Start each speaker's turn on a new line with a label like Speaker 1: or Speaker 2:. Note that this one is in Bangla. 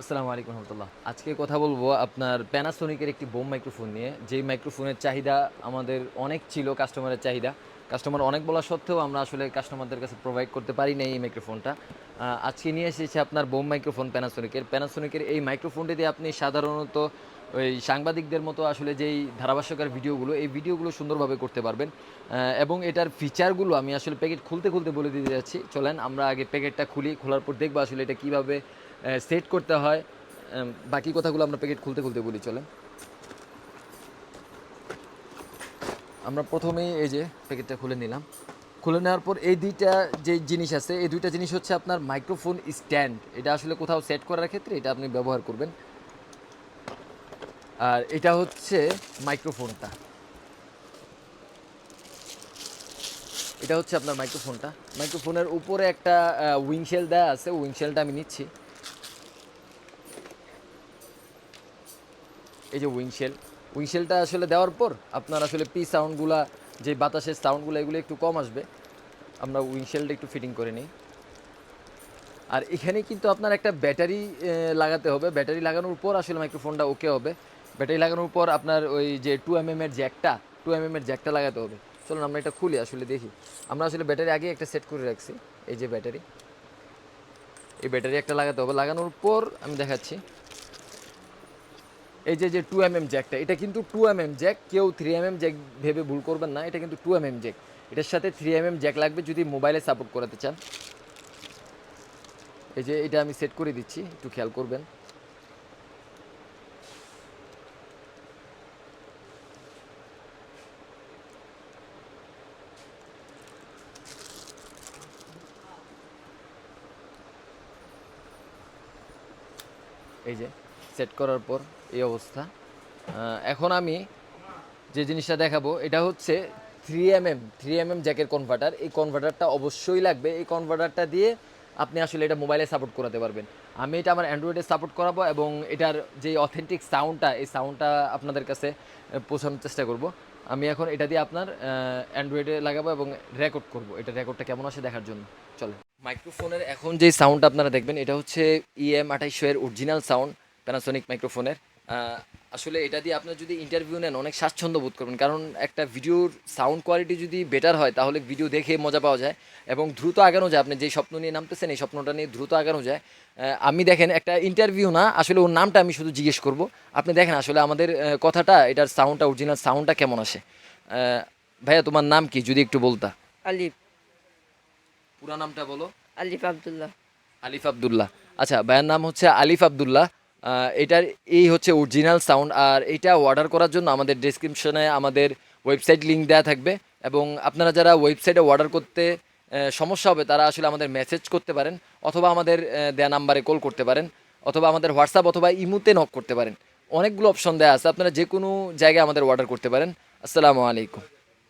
Speaker 1: আসসালামু আলাইকুম রহমতুল্লাহ। আজকে কথা বলব আপনার প্যানাসোনিকের একটি বোম মাইক্রোফোন নিয়ে। যেই মাইক্রোফোনের চাহিদা আমাদের অনেক ছিল কাস্টমারের চাহিদা। কাস্টমার অনেক বলা সত্ত্বেও আমরা আসলে কাস্টমারদের কাছে প্রোভাইড করতে পারি না এই মাইক্রোফোনটা আজকে নিয়ে এসেছে আপনার বোম মাইক্রোফোন প্যানাসোনিকের প্যানাসোনিকের এই মাইক্রোফোনটি দিয়ে আপনি সাধারণত ওই সাংবাদিকদের মতো আসলে যেই ধারাভাষ্যকার ভিডিওগুলো, এই ভিডিওগুলো সুন্দরভাবে করতে পারবেন। এবং এটার ফিচারগুলো আমি আসলে প্যাকেট খুলতে খুলতে বলে দিতে যাচ্ছি। চলেন আমরা আগে প্যাকেটটা খুলি, খোলার পর দেখব আসলে এটা কীভাবে সেট করতে হয়। বাকি কথাগুলো আমরা প্যাকেট খুলতে খুলতে বলি চলে আমরা প্রথমেই এই যে প্যাকেটটা খুলে নিলাম। খুলে নেওয়ার পর এই দুইটা যে জিনিস আছে, এই দুইটা জিনিস হচ্ছে আপনার মাইক্রোফোন স্ট্যান্ড এটা আসলে কোথাও সেট করার ক্ষেত্রে এটা আপনি ব্যবহার করবেন। আর এটা হচ্ছে মাইক্রোফোনটা এটা হচ্ছে আপনার মাইক্রোফোনটা মাইক্রোফোনের উপরে একটা উইংশেল দেওয়া আছে উইংশেলটা আমি নিচ্ছি। এই যে উইংশেল উইংশেলটা আসলে দেওয়ার পর আপনার আসলে পি সাউন্ডগুলা যে বাতাসের সাউন্ডগুলো এগুলো একটু কম আসবে। আমরা উইংশেলটা একটু ফিটিং করে নিই। আর এখানে কিন্তু আপনার একটা ব্যাটারি লাগাতে হবে। ব্যাটারি লাগানোর পর আসলে মাইক্রোফোনটা ওকে হবে। ব্যাটারি লাগানোর পর আপনার ওই যে টু এম এর জ্যাকটা টু এম এর জ্যাকটা লাগাতে হবে। চলুন আমরা এটা খুলি, আসলে দেখি। আমরা আসলে ব্যাটারি আগে একটা সেট করে রাখছি, এই যে ব্যাটারি। এই ব্যাটারি একটা লাগাতে হবে। লাগানোর পর আমি দেখাচ্ছি। এই যে যে টু এম এম জ্যাকটা এটা কিন্তু টু এম এম জ্যাক কেউ থ্রি এম এম জ্যাক ভেবে ভুল করবেন না, এটা কিন্তু টু এম এম জ্যাক এটার সাথে থ্রি এম এম জ্যাক লাগবে যদি মোবাইলে সাপোর্ট করাতে চান। এই যে, এটা আমি সেট করে দিচ্ছি, একটু খেয়াল করবেন। এই যে সেট করার পর এই অবস্থা। এখন আমি যে জিনিসটা দেখাবো, এটা হচ্ছে three M M three M M জ্যাকের converter এই কনভার্টারটা অবশ্যই লাগবে। এই কনভার্টারটা দিয়ে আপনি আসলে এটা মোবাইলে সাপোর্ট করাতে পারবেন। আমি এটা আমার অ্যান্ড্রয়েডে সাপোর্ট করাবো এবং এটার যে অথেন্টিক সাউন্ডটা এই সাউন্ডটা আপনাদের কাছে পৌঁছানোর চেষ্টা করব। আমি এখন এটা দিয়ে আপনার অ্যান্ড্রয়েডে লাগাবো এবং রেকর্ড করব। এটা রেকর্ডটা কেমন আসে দেখার জন্য। চলে মাইক্রোফোনের এখন যে সাউন্ডটা আপনারা দেখবেন, এটা হচ্ছে E ইএম আঠাইশো এর অরিজিনাল সাউন্ড প্যানাসোনিক মাইক্রোফোনের আসলে এটা দিয়ে আপনার যদি ইন্টারভিউ নেন অনেক স্বাচ্ছন্দ্য বোধ করবেন। কারণ একটা ভিডিওর সাউন্ড কোয়ালিটি যদি বেটার হয় তাহলে ভিডিও দেখে মজা পাওয়া যায় এবং দ্রুত আগানো যায়। আপনি যে স্বপ্ন নিয়ে নামতেছেন এই স্বপ্নটা নিয়ে দ্রুত আগানো যায়। আমি দেখেন একটা ইন্টারভিউ না আসলে ওর নামটা আমি শুধু জিজ্ঞেস করব। আপনি দেখেন আসলে আমাদের কথাটা এটার সাউন্ডটা অরিজিনাল সাউন্ডটা কেমন আসে? ভাইয়া তোমার নাম কি? যদি একটু বলতা।
Speaker 2: আলিফ।
Speaker 1: পুরা নামটা বলো।
Speaker 2: আলিফ আবদুল্লাহ।
Speaker 1: আলিফ আবদুল্লাহ। আচ্ছা ভাইয়ার নাম হচ্ছে আলিফ আবদুল্লাহ। এটার এই হচ্ছে অরিজিনাল সাউন্ড আর এটা অর্ডার করার জন্য আমাদের ডেসক্রিপশনে আমাদের ওয়েবসাইট লিঙ্ক দেওয়া থাকবে এবং আপনারা যারা ওয়েবসাইটে অর্ডার করতে সমস্যা হবে, তারা আসলে আমাদের মেসেজ করতে পারেন অথবা আমাদের দেয়া নাম্বারে কল করতে পারেন অথবা আমাদের হোয়াটসঅ্যাপ অথবা ইমুতে নক করতে পারেন। অনেকগুলো অপশন দেওয়া আছে, আপনারা যে কোনো জায়গায় আমাদের অর্ডার করতে পারেন। আসসালামু আলাইকুম।